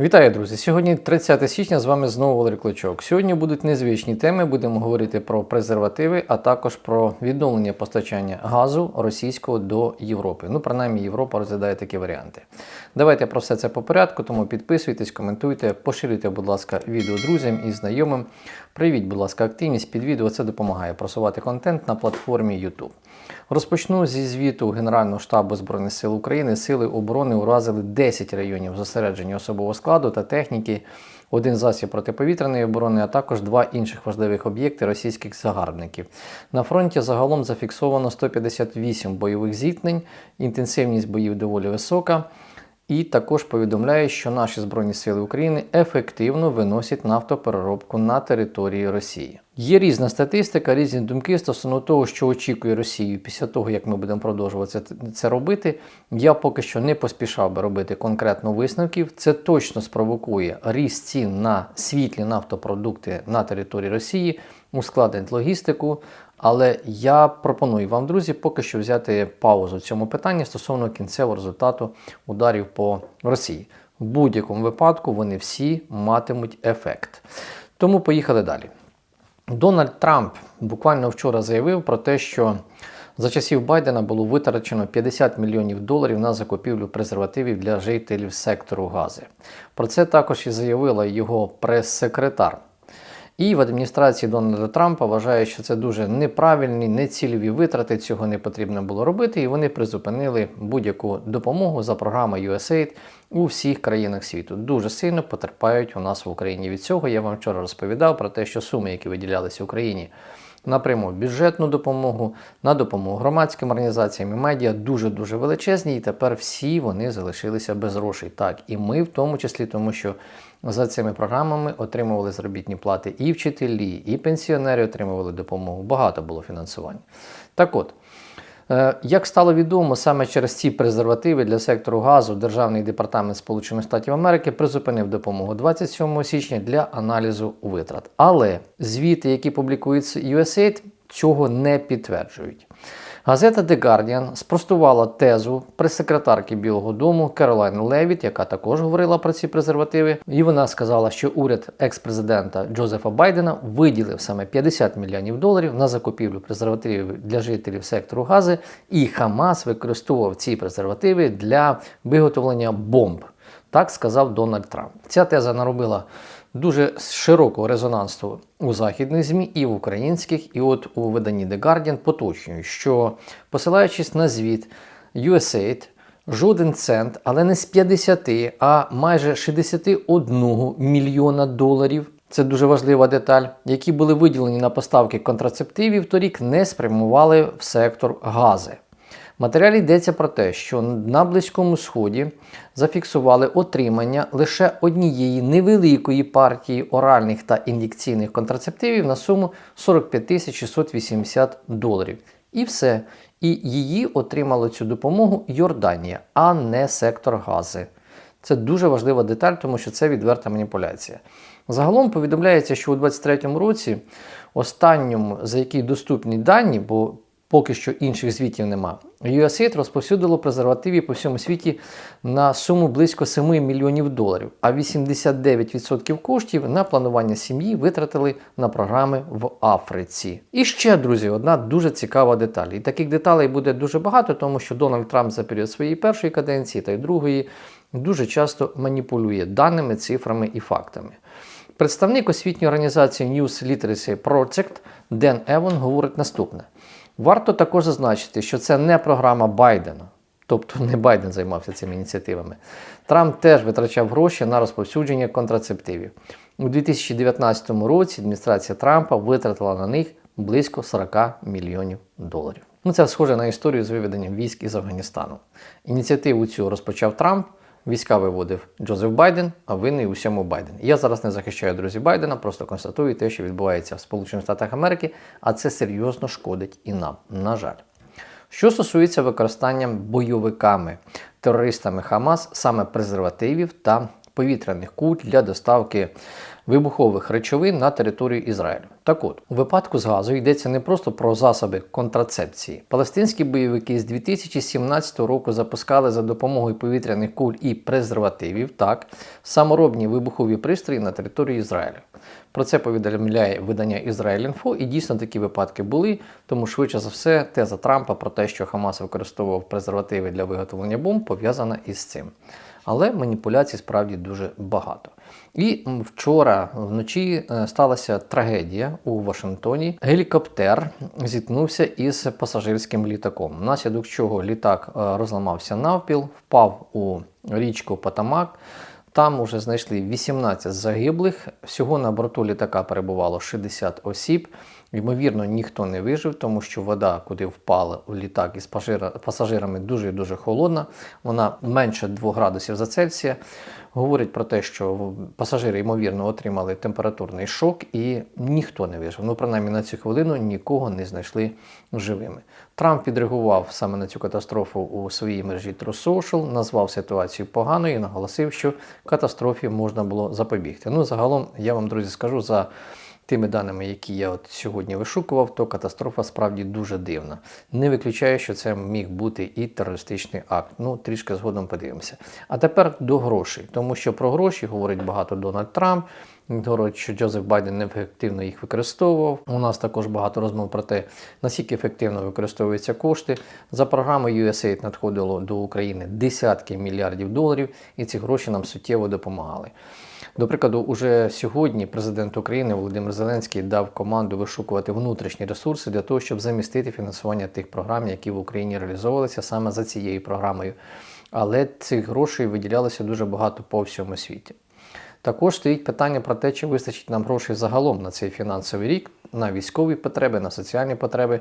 Вітаю, друзі! Сьогодні 30 січня з вами знову Валерій Клочок. Сьогодні будуть незвичні теми. Будемо говорити про презервативи, а також про відновлення постачання газу російського до Європи. Ну, принаймні, Європа розглядає такі варіанти. Давайте про все це по порядку, тому підписуйтесь, коментуйте, поширюйте, будь ласка, відео друзям і знайомим. Привіть, будь ласка, активність під відео. Це допомагає просувати контент на платформі YouTube. Розпочну зі звіту Генерального штабу Збройних сил України. Сили оборони уразили 10 районів зосередження особового складу та техніки, один засіб протиповітряної оборони, а також два інших важливих об'єкти російських загарбників. На фронті загалом зафіксовано 158 бойових зіткнень, інтенсивність боїв доволі висока. І також повідомляє, що наші Збройні Сили України ефективно виносять нафтопереробку на території Росії. Є різна статистика, різні думки стосовно того, що очікує Росію після того, як ми будемо продовжувати це робити. Я поки що не поспішав би робити конкретно висновків. Це точно спровокує ріст цін на світлі нафтопродукти на території Росії, ускладнить логістику. Але я пропоную вам, друзі, поки що взяти паузу в цьому питанні стосовно кінцевого результату ударів по Росії. В будь-якому випадку вони всі матимуть ефект. Тому поїхали далі. Дональд Трамп буквально вчора заявив про те, що за часів Байдена було витрачено 50 мільйонів доларів на закупівлю презервативів для жителів сектору Гази. Про це також і заявила його прес-секретар. І в адміністрації Дональда Трампа вважають, що це дуже неправильні, нецільові витрати, цього не потрібно було робити, і вони призупинили будь-яку допомогу за програмою USAID у всіх країнах світу. Дуже сильно потерпають у нас в Україні. Від цього я вам вчора розповідав про те, що суми, які виділялися Україні на пряму бюджетну допомогу, на допомогу громадським організаціям і медіа дуже-дуже величезні, і тепер всі вони залишилися без грошей. Так, і ми в тому числі, тому що за цими програмами отримували заробітні плати і вчителі, і пенсіонери отримували допомогу. Багато було фінансування. Так от. Е, як стало відомо, саме через ці презервативи для сектору газу Державний департамент Сполучених Штатів Америки призупинив допомогу 27 січня для аналізу витрат. Але звіти, які публікується USAID, цього не підтверджують. Газета The Guardian спростувала тезу прес-секретарки Білого Дому Керолайн Левіт, яка також говорила про ці презервативи. І вона сказала, що уряд екс-президента Джозефа Байдена виділив саме 50 мільйонів доларів на закупівлю презервативів для жителів сектору Гази, і Хамас використовував ці презервативи для виготовлення бомб. Так сказав Дональд Трамп. Ця теза наробила дуже широкого резонансу у західних ЗМІ і в українських, і от у виданні The Guardian поточнюють, що посилаючись на звіт USAID, жоден цент, але не з 50, а майже 61 мільйона доларів. Це дуже важлива деталь, які були виділені на поставки контрацептивів, торік не спрямували в сектор гази. Матеріалі йдеться про те, що на Близькому Сході зафіксували отримання лише однієї невеликої партії оральних та ін'єкційних контрацептивів на суму 45 680 доларів. І все. І її отримала цю допомогу Йорданія, а не сектор гази. Це дуже важлива деталь, тому що це відверта маніпуляція. Загалом повідомляється, що у 2023 році, останньому, за який доступні дані, бо Поки що інших звітів нема. USAID розповсюдило презервативів по всьому світі на суму близько 7 мільйонів доларів, а 89% коштів на планування сім'ї витратили на програми в Африці. І ще, друзі, одна дуже цікава деталь. І таких деталей буде дуже багато, тому що Дональд Трамп за період своєї першої каденції та й другої дуже часто маніпулює даними, цифрами і фактами. Представник освітньої організації News Literacy Project Ден Евон говорить наступне. Варто також зазначити, що це не програма Байдена, тобто не Байден займався цими ініціативами. Трамп теж витрачав гроші на розповсюдження контрацептивів. У 2019 році адміністрація Трампа витратила на них близько 40 мільйонів доларів. Ну, Це схоже на історію з виведенням військ із Афганістану. Ініціативу цю розпочав Трамп. Війська виводив Джозеф Байден, а винний усьому Байден. Я зараз не захищаю друзі Байдена, просто констатую те, що відбувається в Сполучених Штатах Америки, а це серйозно шкодить і нам, на жаль. Що стосується використання бойовиками, терористами Хамас, саме презервативів та повітряних куль для доставки вибухових речовин на територію Ізраїлю. Так от, у випадку з газу йдеться не просто про засоби контрацепції. Палестинські бойовики з 2017 року запускали за допомогою повітряних куль і презервативів так саморобні вибухові пристрої на території Ізраїлю. Про це повідомляє видання «Ізраїль.Інфо» і дійсно такі випадки були, тому швидше за все теза Трампа про те, що Хамас використовував презервативи для виготовлення бомб, пов'язана із цим. Але маніпуляцій справді дуже багато. І вчора вночі е, сталася трагедія у Вашингтоні. Гелікоптер зіткнувся із пасажирським літаком, внаслідок чого літак е, розламався навпіл, впав у річку Потамак. Там уже знайшли 18 загиблих. Всього на борту літака перебувало 60 осіб. Ймовірно, ніхто не вижив, тому що вода, куди впала у літак із пасажирами, дуже і дуже холодна. Вона менше 2 градусів за Цельсія. Говорить про те, що пасажири, ймовірно, отримали температурний шок і ніхто не вижив. Ну, принаймні на цю хвилину нікого не знайшли живими. Трамп відреагував саме на цю катастрофу у своїй мережі True Social, назвав ситуацію поганою і наголосив, що катастрофі можна було запобігти. Ну, загалом, я вам, друзі, скажу за. Тими даними, які я от сьогодні вишукував, то катастрофа справді дуже дивна. Не виключаю, що це міг бути і терористичний акт. Ну, трішки згодом подивимося. А тепер до грошей, тому що про гроші говорить багато Дональд Трамп. Говорить, що Джозеф Байден неефективно їх використовував. У нас також багато розмов про те, наскільки ефективно використовуються кошти. За програмою USAID надходило до України десятки мільярдів доларів, і ці гроші нам суттєво допомагали. До прикладу, уже сьогодні президент України Володимир Зеленський дав команду вишукувати внутрішні ресурси для того, щоб замістити фінансування тих програм, які в Україні реалізовувалися саме за цією програмою. Але цих грошей виділялося дуже багато по всьому світі. Також стоїть питання про те, чи вистачить нам грошей загалом на цей фінансовий рік, на військові потреби, на соціальні потреби.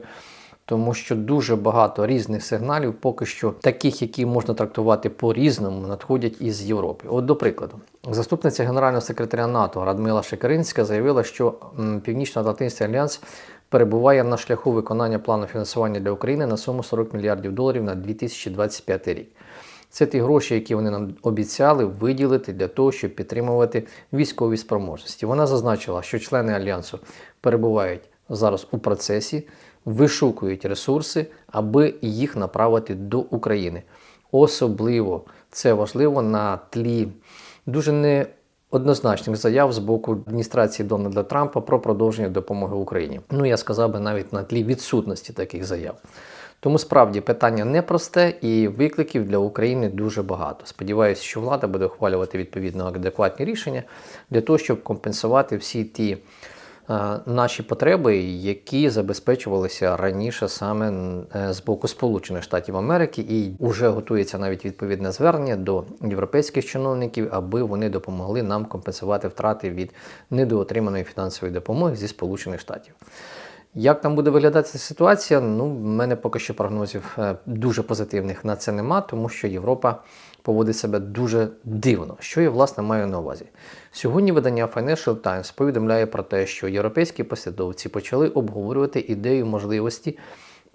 Тому що дуже багато різних сигналів, поки що таких, які можна трактувати по-різному, надходять із Європи. От, до прикладу, заступниця генерального секретаря НАТО Радмила Шекеринська заявила, що Північно-Атлантичний альянс перебуває на шляху виконання плану фінансування для України на суму 40 мільярдів доларів на 2025 рік. Це ті гроші, які вони нам обіцяли виділити для того, щоб підтримувати військові спроможності. Вона зазначила, що члени альянсу перебувають зараз у процесі, вишукують ресурси, аби їх направити до України. Особливо це важливо на тлі дуже не однозначних заяв з боку адміністрації Дональда Трампа про продовження допомоги Україні. Ну я сказав би навіть на тлі відсутності таких заяв. Тому справді питання непросте і викликів для України дуже багато. Сподіваюся, що влада буде ухвалювати відповідно адекватні рішення для того, щоб компенсувати всі ті наші потреби, які забезпечувалися раніше саме е, з боку Сполучених Штатів Америки, і вже готується навіть відповідне звернення до європейських чиновників, аби вони допомогли нам компенсувати втрати від недоотриманої фінансової допомоги зі Сполучених Штатів. Як там буде виглядати ця ситуація? Ну, в мене поки що прогнозів е, дуже позитивних на це нема, тому що Європа поводить себе дуже дивно. Що я власне маю на увазі? Сьогодні видання Financial Times повідомляє про те, що європейські послідовці почали обговорювати ідею можливості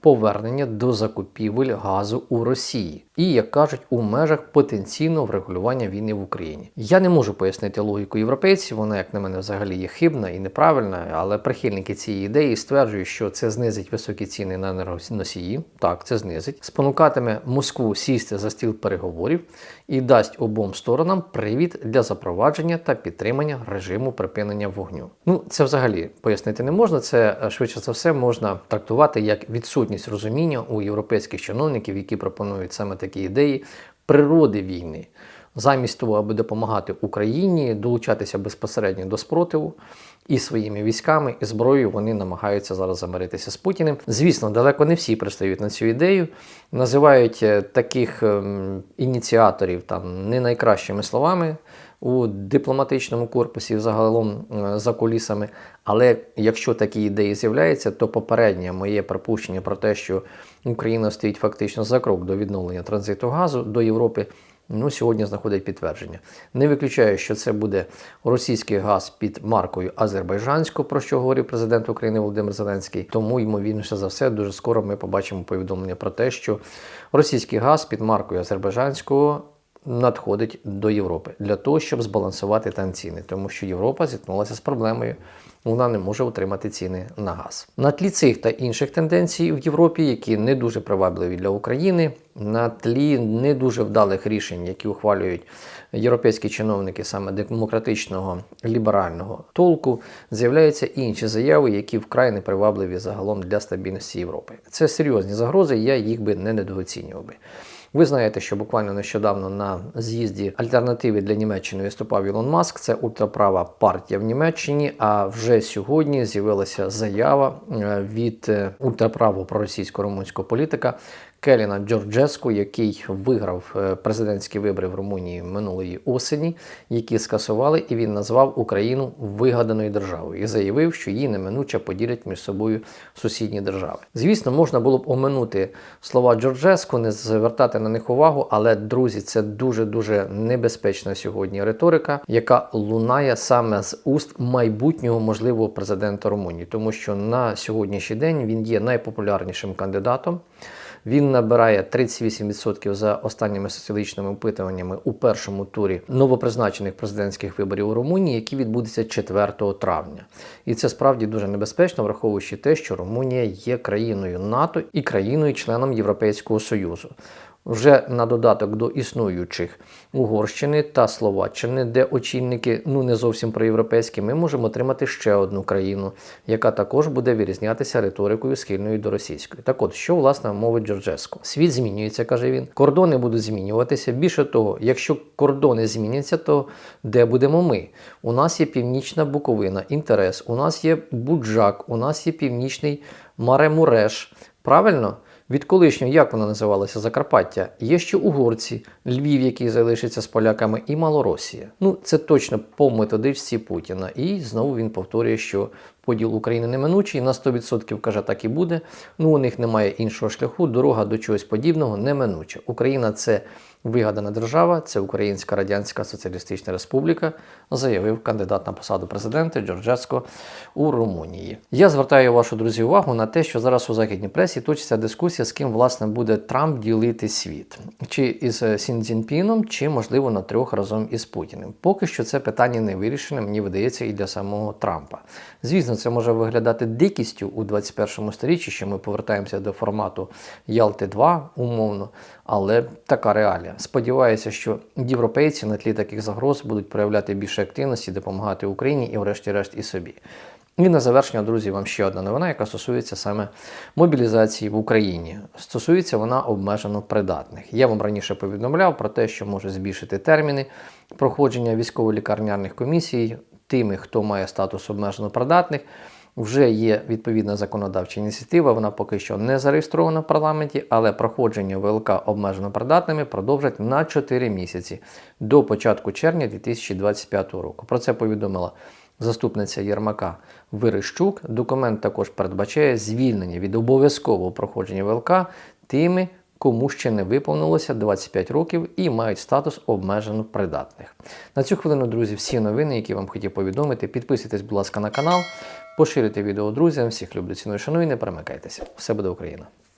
повернення до закупівель газу у Росії і, як кажуть, у межах потенційного врегулювання війни в Україні. Я не можу пояснити логіку європейців, вона, як на мене, взагалі є хибна і неправильна, але прихильники цієї ідеї стверджують, що це знизить високі ціни на енергоносії. Так, це знизить, спонукатиме Москву сісти за стіл переговорів і дасть обом сторонам привід для запровадження та підтримання режиму припинення вогню. Ну, це взагалі пояснити не можна. Це швидше за все можна трактувати як відсутність розуміння у європейських чиновників, які пропонують саме такі ідеї природи війни. Замість того, аби допомагати Україні долучатися безпосередньо до спротиву і своїми військами і зброєю вони намагаються зараз замиритися з Путіним. Звісно, далеко не всі пристають на цю ідею, називають е, таких ем, ініціаторів там не найкращими словами у дипломатичному корпусі, загалом е, за кулісами. Але якщо такі ідеї з'являються, то попереднє моє припущення про те, що Україна стоїть фактично за крок до відновлення транзиту газу до Європи. Ну, сьогодні знаходить підтвердження. Не виключаю, що це буде російський газ під маркою азербайджанського, про що говорив президент України Володимир Зеленський. Тому, ймовірніше за все, дуже скоро ми побачимо повідомлення про те, що російський газ під маркою азербайджанського надходить до Європи для того, щоб збалансувати там ціни, тому що Європа зіткнулася з проблемою. Вона не може утримати ціни на газ. На тлі цих та інших тенденцій в Європі, які не дуже привабливі для України, на тлі не дуже вдалих рішень, які ухвалюють європейські чиновники саме демократичного ліберального толку, з'являються інші заяви, які вкрай непривабливі загалом для стабільності Європи. Це серйозні загрози, я їх би не недооцінював би. Ви знаєте, що буквально нещодавно на з'їзді альтернативи для Німеччини виступав Ілон Маск. Це ультраправа партія в Німеччині. А вже сьогодні з'явилася заява е, від ультраправо ультраправого проросійського румунського політика Келіна Джорджеску, який виграв е, президентські вибори в Румунії минулої осені, які скасували, і він назвав Україну вигаданою державою і заявив, що її неминуче поділять між собою сусідні держави. Звісно, можна було б оминути слова Джорджеску, не звертати на них увагу, але друзі, це дуже дуже небезпечна сьогодні риторика, яка лунає саме з уст майбутнього можливого президента Румунії, тому що на сьогоднішній день він є найпопулярнішим кандидатом. Він набирає 38% за останніми соціологічними опитуваннями у першому турі новопризначених президентських виборів у Румунії, які відбудуться 4 травня. І це справді дуже небезпечно, враховуючи те, що Румунія є країною НАТО і країною-членом Європейського Союзу. Вже на додаток до існуючих Угорщини та Словаччини, де очільники ну не зовсім проєвропейські, ми можемо отримати ще одну країну, яка також буде вирізнятися риторикою схильною до російської. Так от, що власне мовить Джорджеско? Світ змінюється, каже він. Кордони будуть змінюватися. Більше того, якщо кордони зміняться, то де будемо ми? У нас є північна Буковина, інтерес, у нас є Буджак, у нас є північний Маремуреш. Правильно? Від колишнього, як вона називалася, Закарпаття, є ще угорці, Львів, який залишиться з поляками, і Малоросія. Ну, це точно по методичці Путіна. І знову він повторює, що поділ України неминучий, на 100% каже, так і буде. Ну, у них немає іншого шляху, дорога до чогось подібного неминуча. Україна це вигадана держава, це Українська Радянська Соціалістична Республіка, заявив кандидат на посаду президента Джорджеско у Румунії. Я звертаю вашу друзі увагу на те, що зараз у західній пресі точиться дискусія, з ким власне буде Трамп ділити світ, чи із Сін Цзіньпіном, чи можливо на трьох разом із Путіним. Поки що це питання не вирішене, мені видається, і для самого Трампа. Звісно, це може виглядати дикістю у 21 сторіччі, що ми повертаємося до формату Ялти 2 умовно, але така реалія. Сподіваюся, що європейці на тлі таких загроз будуть проявляти більше активності, допомагати Україні і, врешті-решт, і собі. І на завершення, друзі, вам ще одна новина, яка стосується саме мобілізації в Україні. Стосується вона обмежено придатних. Я вам раніше повідомляв про те, що може збільшити терміни проходження військово-лікарняних комісій тими, хто має статус обмежено придатних. Вже є відповідна законодавча ініціатива, вона поки що не зареєстрована в парламенті, але проходження ВЛК обмежено придатними продовжать на 4 місяці до початку червня 2025 року. Про це повідомила заступниця Єрмака Вирищук. Документ також передбачає звільнення від обов'язкового проходження ВЛК тими, кому ще не виповнилося 25 років і мають статус обмежено придатних. На цю хвилину, друзі, всі новини, які вам хотів повідомити. Підписуйтесь, будь ласка, на канал, поширюйте відео друзям. Всіх люблю, ціную, шаную, не перемикайтеся. Все буде Україна!